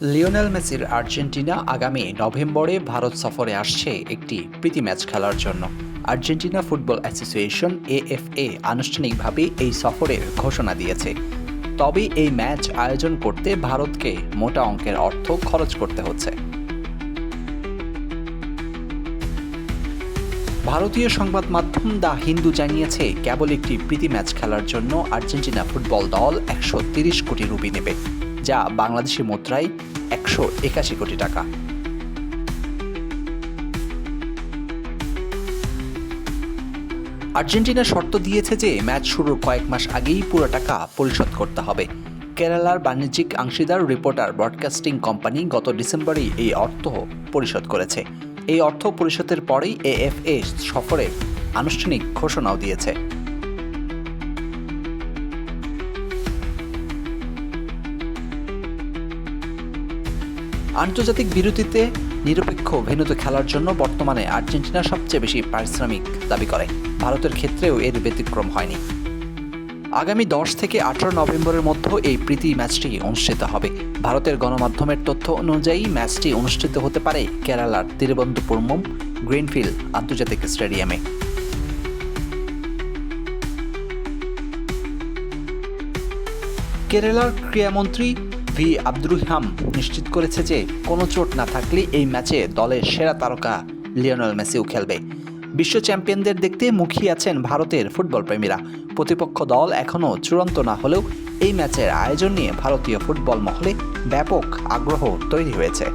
Lionel মেসির Argentina আগামী নভেম্বরে ভারত সফরে আসছে একটি প্রীতি ম্যাচ খেলার জন্য। আর্জেন্টিনা ফুটবল অ্যাসোসিয়েশন এএফএ আনুষ্ঠানিকভাবে এই সফরের ঘোষণা দিয়েছে। তবে এই ম্যাচ আয়োজন করতে ভারতকে মোটা অঙ্কের অর্থ খরচ করতে হচ্ছে। ভারতীয় সংবাদ মাধ্যম দ্য হিন্দু জানিয়েছে, কেবল একটি প্রীতি ম্যাচ খেলার জন্য আর্জেন্টিনা ফুটবল দল একশো কোটি রুপি নেবে। যা বাংলাদেশি মুদ্রায় একশো একাশি কোটি টাকা। আর্জেন্টিনা শর্ত দিয়েছে যে ম্যাচ শুরুর কয়েক মাস আগেই পুরো টাকা পরিশোধ করতে হবে। কেরালার বাণিজ্যিক অংশীদার, রিপোর্টার, ব্রডকাস্টিং কোম্পানি গত ডিসেম্বরেই এই অর্থ পরিশোধ করেছে। এই অর্থ পরিশোধের পরেই এএফএ সফরের আনুষ্ঠানিক ঘোষণাও দিয়েছে। আন্তর্জাতিক বিরতিতে নিরপেক্ষ ভেন্যুতে খেলার জন্য বর্তমানে আর্জেন্টিনা সবচেয়ে বেশি পারিশ্রমিক দাবি করে। ভারতের ক্ষেত্রেও এর ব্যতিক্রম হয়নি। আগামী দশ থেকে আঠারো নভেম্বরের মধ্যে এই প্রীতি ম্যাচটি অনুষ্ঠিত হবে। ভারতের গণমাধ্যমের তথ্য অনুযায়ী ম্যাচটি অনুষ্ঠিত হতে পারে কেরালার তিরুবনন্তপুরম গ্রিনফিল্ড আন্তর্জাতিক স্টেডিয়ামে। কেরালার ক্রীড়ামন্ত্রী ভি আব্দুরহাম নিশ্চিত করেছে যে কোনো চোট না থাকলে এই ম্যাচে দলের সেরা তারকা লিওনেল মেসিও খেলবে। বিশ্ব চ্যাম্পিয়নদের দেখতে মুখিয়ে আছেন ভারতের ফুটবল প্রেমীরা। প্রতিপক্ষ দল এখনও চূড়ান্ত না হলেও এই ম্যাচের আয়োজন নিয়ে ভারতীয় ফুটবল মহলে ব্যাপক আগ্রহ তৈরি হয়েছে।